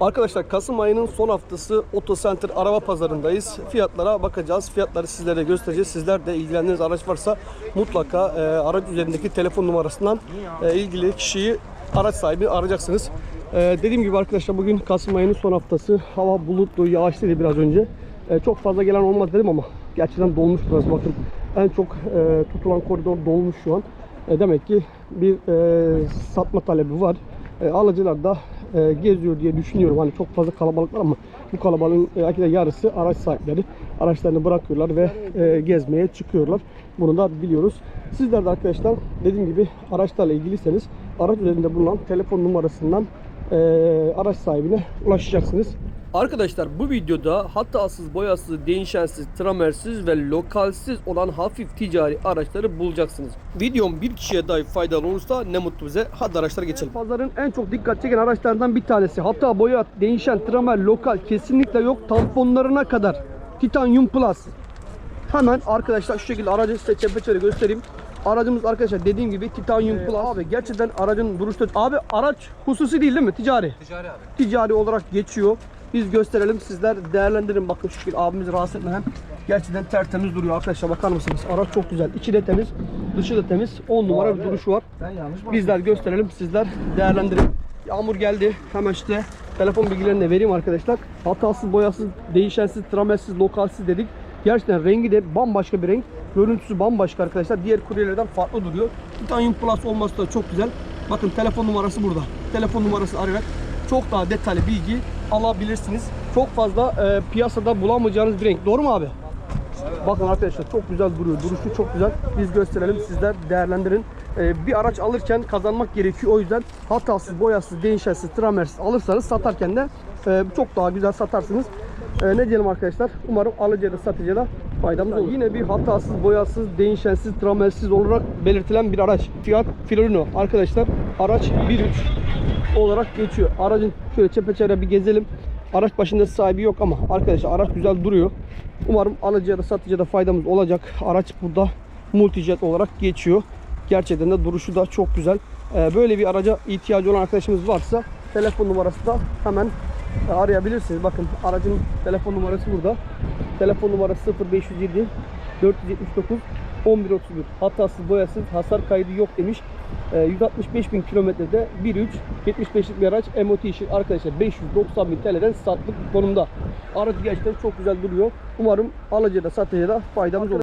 Arkadaşlar Kasım ayının son haftası Otocenter araba pazarındayız. Fiyatlara bakacağız. Fiyatları sizlere göstereceğiz. Sizler de ilgilendiğiniz araç varsa mutlaka e, araç üzerindeki telefon numarasından e, ilgili kişiyi araç sahibi arayacaksınız. E, dediğim gibi arkadaşlar bugün Kasım ayının son haftası. Hava bulutlu, yağışlıydı biraz önce. E, çok fazla gelen olmaz dedim ama gerçekten dolmuş burası bakın. En çok e, tutulan koridor dolmuş şu an. E, demek ki bir e, satma talebi var. E, alıcılar da e, geziyor diye düşünüyorum. Hani çok fazla kalabalık var ama bu kalabalığın e, belki de yarısı araç sahipleri. Araçlarını bırakıyorlar ve e, gezmeye çıkıyorlar. Bunu da biliyoruz. Sizler de arkadaşlar dediğim gibi araçlarla ilgiliyseniz araç üzerinde bulunan telefon numarasından e, araç sahibine ulaşacaksınız. Arkadaşlar bu videoda hatasız, boyasız, değişensiz, tramersiz ve lokalsiz olan hafif ticari araçları bulacaksınız. Videom bir kişiye dahi faydalı olursa ne mutlu bize. Hadi araçlara geçelim. Pazarın en çok dikkat çeken araçlardan bir tanesi. Hata, boya, değişen, tramer, lokal kesinlikle yok. Tamponlarına kadar. Titanium Plus. Hemen arkadaşlar şu şekilde aracı size çepeçöre göstereyim. Aracımız arkadaşlar dediğim gibi Titanium Plus. Abi gerçekten aracın duruşta... Abi araç hususi değil değil mi? Ticari. Ticari abi. Ticari olarak geçiyor. Biz gösterelim sizler değerlendirin. Bakın şu şekilde abimizi rahatsız etmeden gerçekten tertemiz duruyor arkadaşlar bakar mısınız? Araç çok güzel. İçi de temiz, dışı da temiz. 10 numara bir duruşu var. Bizler gösterelim, sizler değerlendirin. Yağmur geldi. Hemen işte telefon bilgilerini de vereyim arkadaşlar. Hatasız, boyasız, değişensiz, tramersiz, lokalsiz dedik. Gerçekten rengi de bambaşka bir renk. Görüntüsü bambaşka arkadaşlar. Diğer kuryelerden farklı duruyor. Titanium Plus olması da çok güzel. Bakın telefon numarası burada. Telefon numarası arayarak çok daha detaylı bilgi alabilirsiniz. Çok fazla e, piyasada bulamayacağınız bir renk. Doğru mu abi? Bakın arkadaşlar çok güzel duruyor. Duruşu çok güzel. Biz gösterelim. Sizler değerlendirin. Ee, bir araç alırken kazanmak gerekiyor. O yüzden hatasız, boyasız, değişensiz, tramersiz alırsanız satarken de e, çok daha güzel satarsınız. E, ne diyelim arkadaşlar? Umarım alıcıya da satıcıya da faydamız olur. Yine bir hatasız, boyasız, değişensiz, tramersiz olarak belirtilen bir araç. Fiat Fiorino. Arkadaşlar araç 1.3 olarak geçiyor. Aracın şöyle çepeçevre bir gezelim. Araç başında sahibi yok ama arkadaşlar araç güzel duruyor. Umarım alıcıya da satıcıya da faydamız olacak. Araç burada multijet olarak geçiyor. Gerçekten de duruşu da çok güzel. Ee, Böyle bir araca ihtiyacı olan arkadaşımız varsa telefon numarası da hemen e, arayabilirsiniz. Bakın aracın telefon numarası burada. Telefon numarası 0507 479 1131. Hatasız boyasız hasar kaydı yok demiş. Ee, 165 bin kilometrede 1.3 75'lik bir araç MOT işi arkadaşlar 590 bin TL'den satlık konumda. Aracı gerçekten çok güzel duruyor. Umarım alıcıya da satıcıya da faydamız olur.